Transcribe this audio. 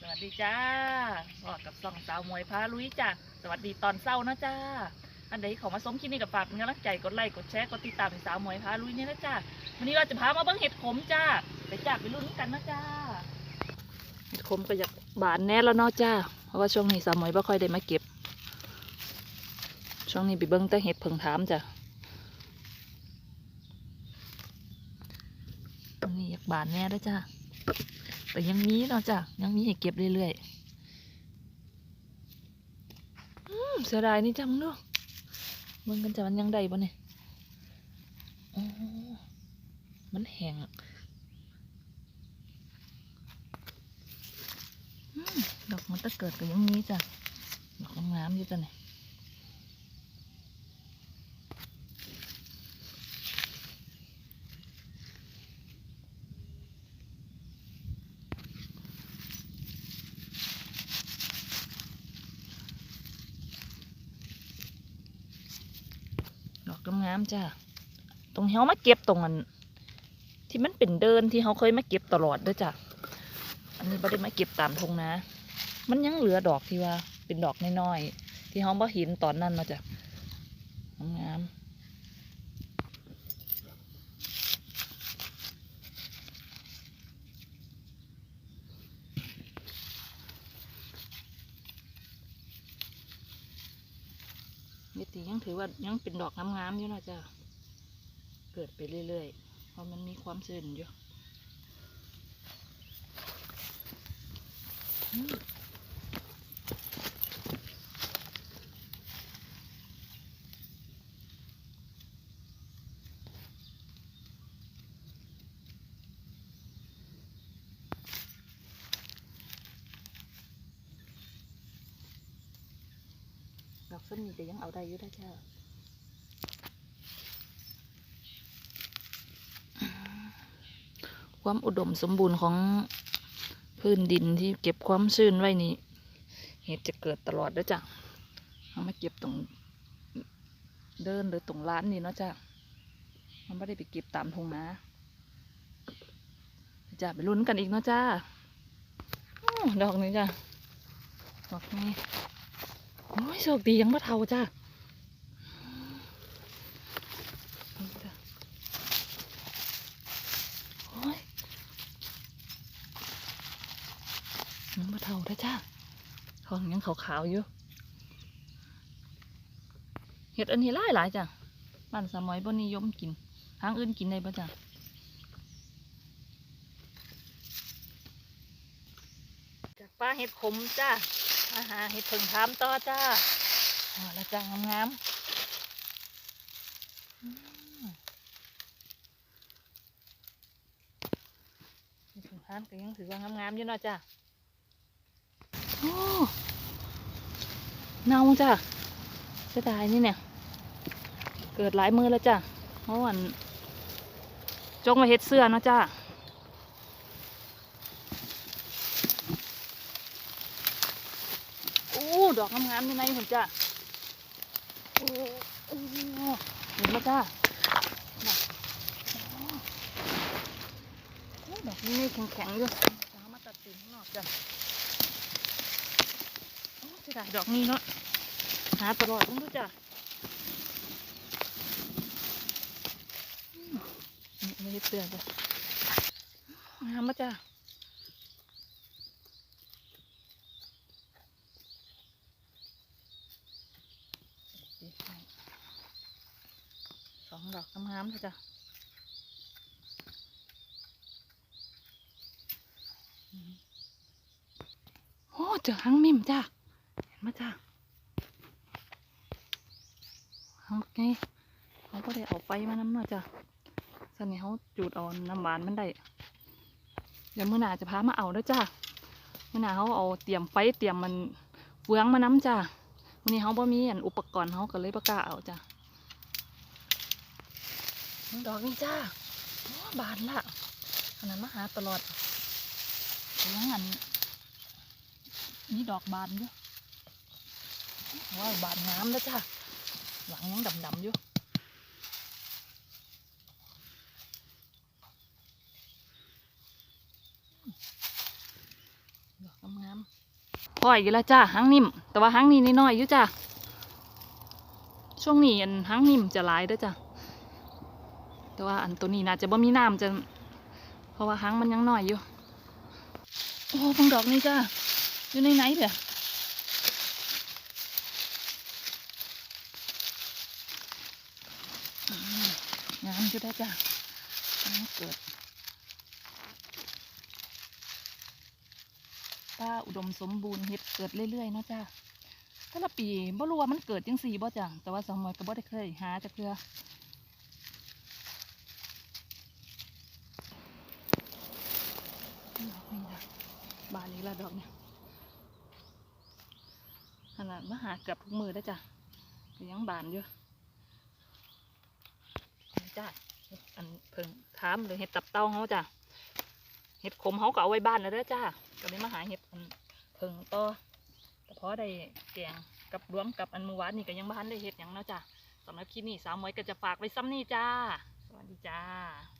สวัสดีจ้าบอกกับสองสาวมวยพาลุยจ้าสวัสดีตอนเศร้านะจ้า อันใดของมาสมคลิปนี้กับฝากเป็นกำลังใจกดไลค์กดแชร์กดติดตามสาวมวยพาลุยเนี่ยนะจ้าวันนี้เราจะพามาเบิ้งเห็ดขมจ้าไปจ้าไปลุ้นกันนะจ้าเห็ดขมก็อยากบานแน่แล้วเนาะจ้า เพราะว่าช่วงนี้สาวมวยไม่ค่อยได้มาเก็บ ช่วงนี้ไปเบิ้งแต่เห็ดเพิ่งถามจ้านี้อยากบานแน่แล้วจ้า แต่ยังมีเนาะจ้ะยังมีให้เก็บเรื่อยๆอืมเสียดายนี่จังเนาะมึงกันจะมันยังได้บ่เนี่ยอ๋อมันแห้งอดอกมันตะเกิดก็ยังมีจ้ะดอกงามๆอยู่จ้ะเนี่ย งามๆจ้ะตรงเขามาเก็บตรงนั้นที่มันเป็นเดินที่เขาเคยมาเก็บตลอดด้วยจ้ะอันนี้ไม่ได้มาเก็บตามทงนะ มันยังเหลือดอกที่ว่าเป็นดอกน้อยๆที่เขาบ่เห็นตอนนั้นเนาะจ้ะงาม นี่ตียังถือว่ายังเป็นดอกงามๆอยู่นะจ้ะเกิดไปเรื่อยๆ เพราะมันมีความชื้นอยู่อืม อกส้มนี่ก็ยังเอาได้อยู่ได้จ้าความอุดมสมบูรณ์ของพื้นดินที่เก็บความชื้นไว้นี่เห็ดจะเกิดตลอดเด้อจ้ะเอามาเก็บตรงเดินหรือตรงร้านนี่เนาะจ้ะมันไม่ได้ไปเก็บตามทงนาจ้ะไปลุ้นกันอีกเนาะจ้าดอกนี้จ้ะดอกนี้ โอ้ยโชคดียังมาเท่าจ้านี่จ้ะโอ้ยยังมาเท่าได้จ้าทองยังขาวๆอยู่เห็ดอันนี้หลายหลายจ้ะบ้านสมัยบ่นิยมกินทางอื่นกินได้ปะจ้ะจากป้าเห็ดขมจ้า มาหาเห็ดผึ่งถามต่อจ้าอ๋อล้วจ้างามๆเห็ดผึ่งถามก็ยังถือว่างามๆอยู่เนาะจ้าโอ้เน่าจ้าเสียดายนี่เนี่ย เกิดหลายมือแล้วจ้าเพราะวันจงมาเห็ดเสื้อเนาะจ้า โอ้ ดอกงามๆยู่ในหุ่นจ้าโอ้เห็นไหมจ้าน่ะดอกนี้แข็งๆอยู่จ้ามาตัดติ่งข้างนอกจ้ะโอ้เสียดายดอกนี้เนาะ หาตลอดต้องดูจ้ะไม่ได้เตือนจ้ะงามมาจ้า ดีให้ส องดอกงามๆเลยจ้ะอืมโอ้เจอหางมิมจ้ะเห็นไหมจ้ะหางไงเขาก็ได้เอาไฟมาน้ำเนาะจ้ะสันนี้เขาจูดเอาน้ำหวานมันได้ เดี๋ยวเมื่อหนาจะพามาเอาแล้วยจ้ะมื่อหนาเขาเอาเตรียมไฟเตรียมมันเฟืองมาน้ำจ้ะวันนี้เขาบ่มีอันอุปกรณ์เขาก็เลยประกาเอาจ้ะ ดอกนี่จ้าบานละอันนั้นมาหาตลอดยังอันนี่ดอกบานอยู่ว้าวบานงามแล้วจ้าหลังยังดำๆอยู่ดอกงามำพ่อยกันแล้วจ้าหางนิ่ม แต่ว่าหางนี้น้อยๆอยู่จ้าช่วงนี้อันหางนิ่มจะหลายด้อจ้า แต่ว่าอันตัวนี้น่าจะบ่มีน้ำจะ เพราะว่าหางมันยังน้อยอยู่ โอ้เบังดอกนี่จ้าอยู่ในไหนเด้ออืมงามอยู่ได้จ้าอันเกิดป้าอุดมสมบูรณ์เฮ็ดเกิดเรื่อยๆเนาะจ้าแต่ละปีบ่รู้ว่ามันเกิดจังสี่บ่จ้ะแต่ว่าสองมอยก็บ่ได้เคยหาจักเทื่อดอกนี่จ้ะี้ละดอกเนี่ยขนาดมาหาเกือบทุกมือได้จ้ะยังบานอยู่จ้าอันเพิ่งถามเลยเห็ดตับเต้าเขาจ้ะเห็ดขมเขาก็เอาไว้บ้านแล้วเด้จ้าก็เลยมาหาเห็ดอันเพิ่งต่อแต่พอได้แกงกับรวมกับอันมือวานนี่ก็ยังบ้านได้เห็ดหยังเนาะจ้าสำหรับคลิปนี้สาวหมวยก็จะฝากไว้ซ้ำนี่จ้า สวัสดีจ้า